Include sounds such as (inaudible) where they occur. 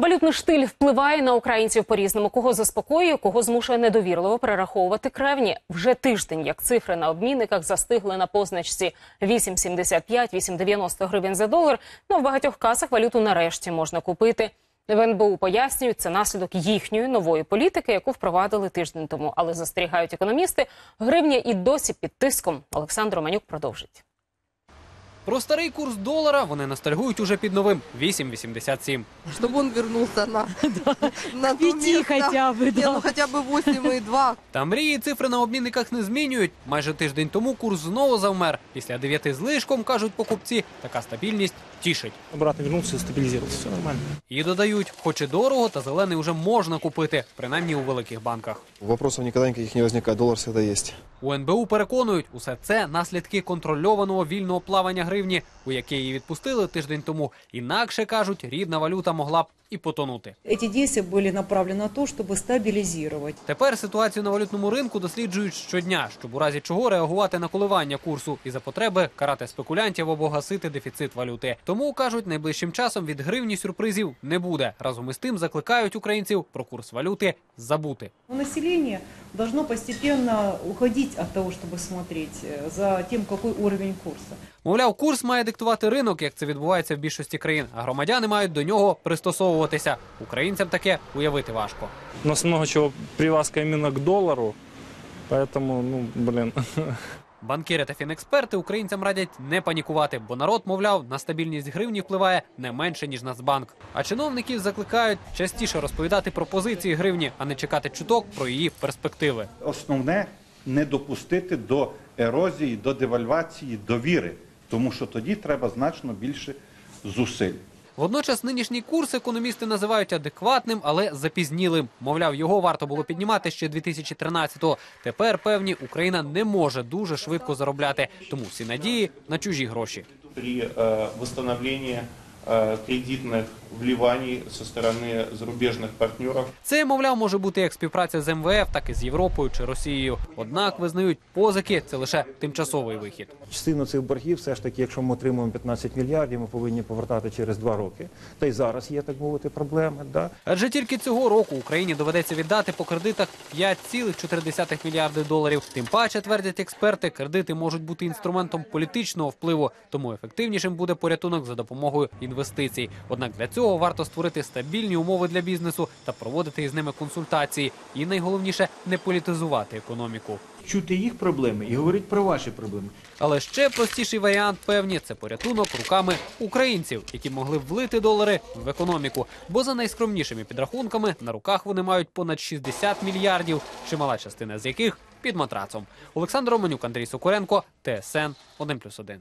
Валютний штиль впливає на українців по-різному. Кого заспокоює, кого змушує недовірливо перераховувати кревні. Вже тиждень, як цифри на обмінниках застигли на позначці 8,75-8,90 гривень за долар. Ну, в багатьох касах валюту нарешті можна купити. В НБУ пояснюють, це наслідок їхньої нової політики, яку впровадили тиждень тому. Але застерігають економісти, гривня і досі під тиском. Олександр Романюк продовжить. Про старий курс долара вони ностальгують уже під новим 8,87. чтобы он вернулся на, (laughs) на то Пяти место. хотя бы, Не, да. ну хотя бы 8,2. Та мрії цифри на обмінниках не змінюють. Майже тиждень тому курс знову завмер. Після дев'яти злишком, кажуть покупці, така стабільність тішить. обратно вернулся, стабилизировался. Все нормально. І додають, хоч і дорого, та зелений вже можна купити, принаймні у великих банках. Вопросов никогда никаких не возникает, доллар всегда есть. У НБУ переконують, усе це наслідки контрольованого вільного плавання гривні, у яке її відпустили тиждень тому. Інакше кажуть, рідна валюта могла б і потонути. Эти действия были направлены на то, чтобы стабилизировать. Тепер ситуацію на валютному ринку досліджують щодня, щоб у разі чого реагувати на коливання курсу і за потреби карати спекулянтів або гасити дефіцит валюти. Тому кажуть, найближчим часом від гривні сюрпризів не буде. Разом із тим закликають українців про курс валюти забути. Население должно постепенно уходить от того, чтобы смотреть э, за тем, какой уровень курса. Мовляв, курс має диктувати ринок, як це відбувається в більшості країн, а громадяни мають до нього пристосовуватися. Українцям таке уявити важко. У нас много чего привязка именно к доллару. Поэтому, ну, блин, Банкіри та фінексперти українцям радять не панікувати, бо народ, мовляв, на стабільність гривні впливає не менше ніж Нацбанк. А чиновників закликають частіше розповідати про позиції гривні, а не чекати чуток про її перспективи. Основне не допустити до ерозії, до девальвації довіри, тому що тоді треба значно більше зусиль. Водночас нинішній курс економісти називають адекватним, але запізнілим. Мовляв, його варто було піднімати ще 2013-го. Тепер певні Україна не може дуже швидко заробляти, тому всі надії на чужі гроші. при восстановлении э, кредитных вливаний со стороны зарубежных партнеров. Це, мовляв, може бути як співпраця з МВФ, так і з Європою чи Росією. Однак визнають, позики це лише тимчасовий вихід. Частину цих боргів, все ж таки, якщо ми отримуємо 15 мільярдів, ми повинні повертати через два роки. Та й зараз є, так мовити, проблеми. Да? Адже тільки цього року Україні доведеться віддати по кредитах 5,4 мільярди доларів. Тим паче, твердять експерти, кредити можуть бути інструментом політичного впливу, тому ефективнішим буде порятунок за допомогою інвестицій. Однак для цього варто створити стабільні умови для бізнесу та проводити із ними консультації. І найголовніше не політизувати економіку. чути їх проблеми і говорити про ваші проблеми. Але ще простіший варіант, певні, це порятунок руками українців, які могли б влити долари в економіку. Бо за найскромнішими підрахунками на руках вони мають понад 60 мільярдів, чимала частина з яких під матрацом. Олександр Романюк, Андрій Сокоренко, ТСН 1+,1.